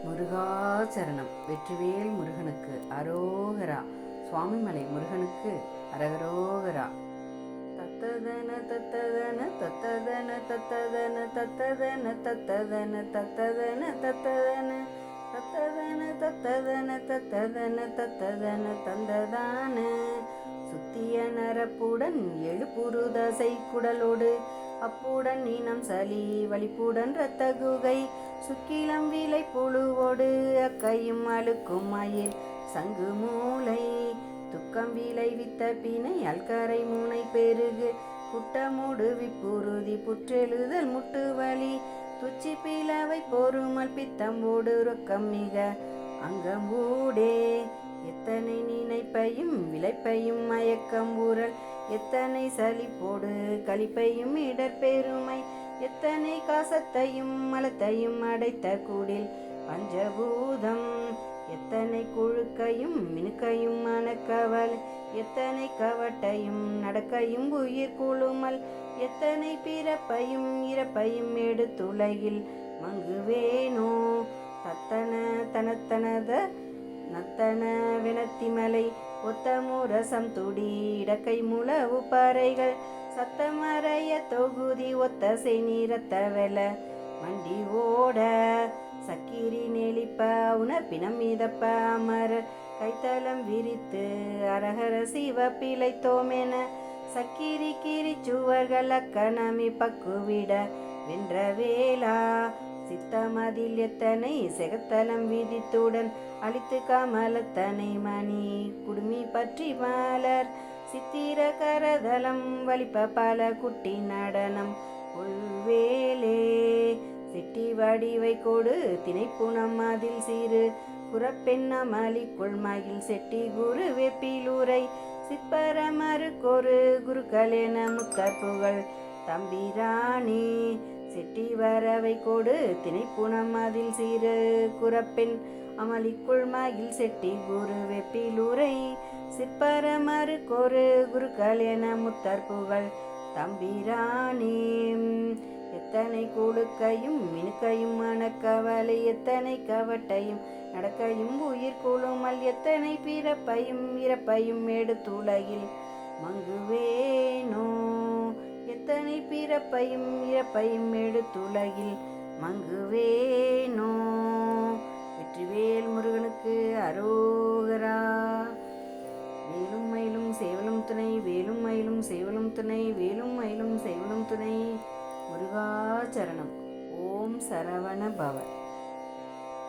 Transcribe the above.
முருகாச்சரணம் வெற்றிவேல் முருகனுக்கு அரோகரா. சுவாமிமலை முருகனுக்கு அரகரோகரா. தத்ததன தத்ததன தத்ததன தத்ததன தத்ததன தத்ததன தத்ததன தத்ததன. தத்ததன தத்ததன தத்ததன தத்ததன தந்ததான. சுத்திய நரப்புடன் எழுப்புரு தசை குடலோடு அப்புடன் நீனம் சளி வலிப்புடன் இரத்த குகை சுக்கிலம் விலை புழுவோடு அக்கையும் அழுக்கும் மயில். சங்கு மூளை துக்கம் விளைவித்த பிணை. அல்கரை மூனை பெருகு குட்டமூடு விப்புறுதி. புற்றெழுதல் முட்டு வலி. துச்சி பிளவை பொறுமல் பித்தம்போடு ரொக்கம் மிக. அங்கம்பூடே எத்தனை நினைப்பையும் விளைப்பையும் மயக்கம் ஊரல் எத்தனை சலிப்போடு களிப்பையும் இடர்பெருமை எத்தனை காசத்தையும் மலத்தையும் அடைத்த கூடில் பஞ்சபூதம் எத்தனை குழுக்கையும் மினுக்கையும் மனக்கவல் எத்தனை கவட்டையும் நடக்கையும் உயிர் குழுமல் எத்தனை பிறப்பையும் இறப்பையும் எடுத்துலகில் மங்குவேனோ? தத்தன தனத்தனத நத்தன வினத்திமலை ஒத்தமுரசம் துடி இடக்கை முழவு பாறைகள் சத்தமறைய தொகுதி ஒத்த நிறத்த வெல. வண்டி ஓட சக்கிரி நெளிப்ப உணர் பிணம் மிதப்ப அமரர் கைத்தலம் விரித்து அரகர சிவ பிழைத்தோமென சக்கிரி கிரி சுவர்கள் அக்கணமி பக்குவிட வென்ற வேளா சித்தமதில் எத்தனை செகத்தலம் விதித்துடன் அழித்து கமலத்தனை மணி குடுமி பற்றி மலர். சித்திர கரதலம் வலிப்ப பல குட்டி நடனம். உள்வேலே சிட்டி வடிவை கொடு திணைப்புணம் அதில் சீரு குறப்பெண்ணமலி கொள்மகில் செட்டி குரு வெப்பிலூரை சிற்பரமறு கொரு என முத்தற்புகள் தம்பிராணி செட்டி வரவை கொடு திணைப்புணம் அதில் சீரு குறப்பெண். அமளிக்குள் மகிழ் செட்டி குரு வெப்பிலூரை சிற்பரமறு கொரு குருக்கள் என முத்தற்புகள் தம்பிராணி எத்தனை குழுக்கையும் மினுக்கையும் மனக்கவலை எத்தனை கவட்டையும் நடக்கையும் உயிர் குழுமல் எத்தனை பிறப்பையும் இறப்பையும் எடுத்துலகில். மங்குவேனோ பிறப்பையும் இறப்பையும் எடுத்துலகில் மங்குவேனோ வெற்றிவேல் முருகனுக்கு அரோகரா. வேலும் மயிலும் சேவலும் துணை வேலும் மயிலும் சேவலும் துணை வேலும் மயிலும் சேவலும் துணை. முருகாச்சரணம் ஓம் சரவண பவன்